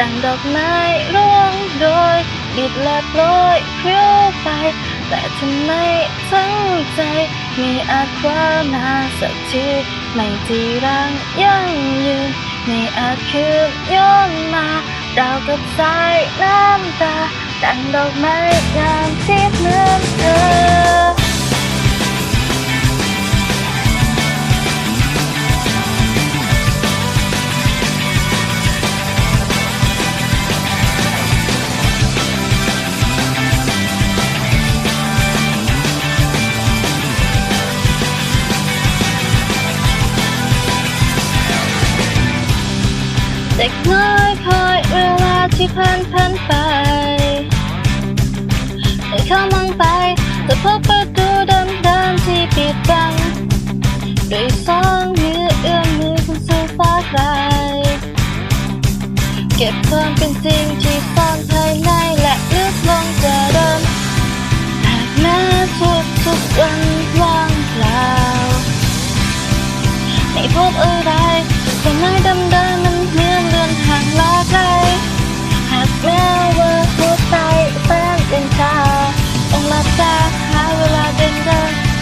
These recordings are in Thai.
ดังดอกไม้ร่วงโรยบิดและโปรยเพลิ้วไป แต่ทำไมทั้งใจมีอาจคว้ามาสักทีไม่จีรังยั่งยืนไม่อาจคืนย้อนมาดาวกับสายน้ำตาดังดอกไม้งามที่เหมือนเธอ เด็กน้อยคอยเวลาที่ผ่านผ่านไป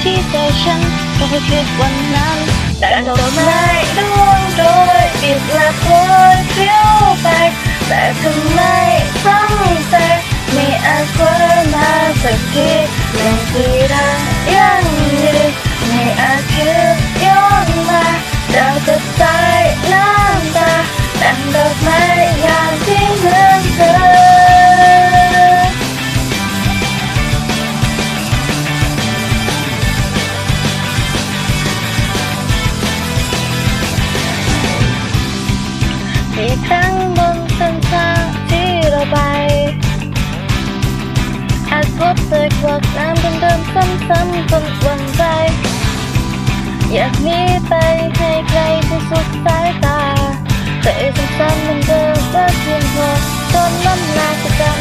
ที่ใจฉันก็ไปคิดวันนั้นแต่ดอกไม้ร่วงโดยปิดและโปรยเพลิ้วไปแต่ทำไม อาจพบเจอกวกน้ำเดิมๆซ้ำๆจนวันใจ อยากหนีไปให้ไกลที่สุดสายตาแต่ซ้ำๆเหมือนเดิมก็เพียงพอจนล้ำลายจะจำ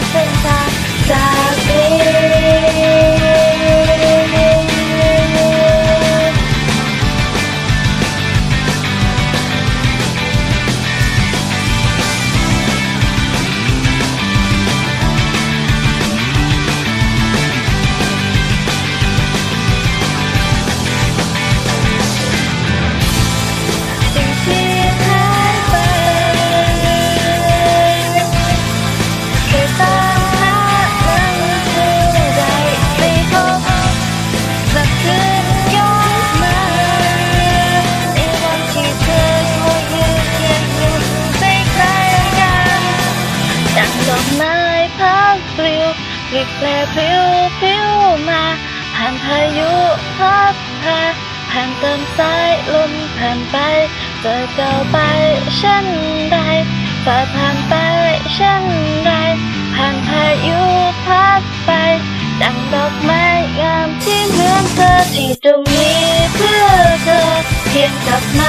ลิกแปลพิวพิวมา ผ่านพายุพัดพาผ่านเติมสายลมผ่านไป เจอเก่าไปเช่นใดฝ่าผ่านไปเช่นใดผ่านพายุพัดไป ดังดอกไม้งามที่เหมือนเธอที่ตรงนี้เพื่อเธอเพียงกลับมา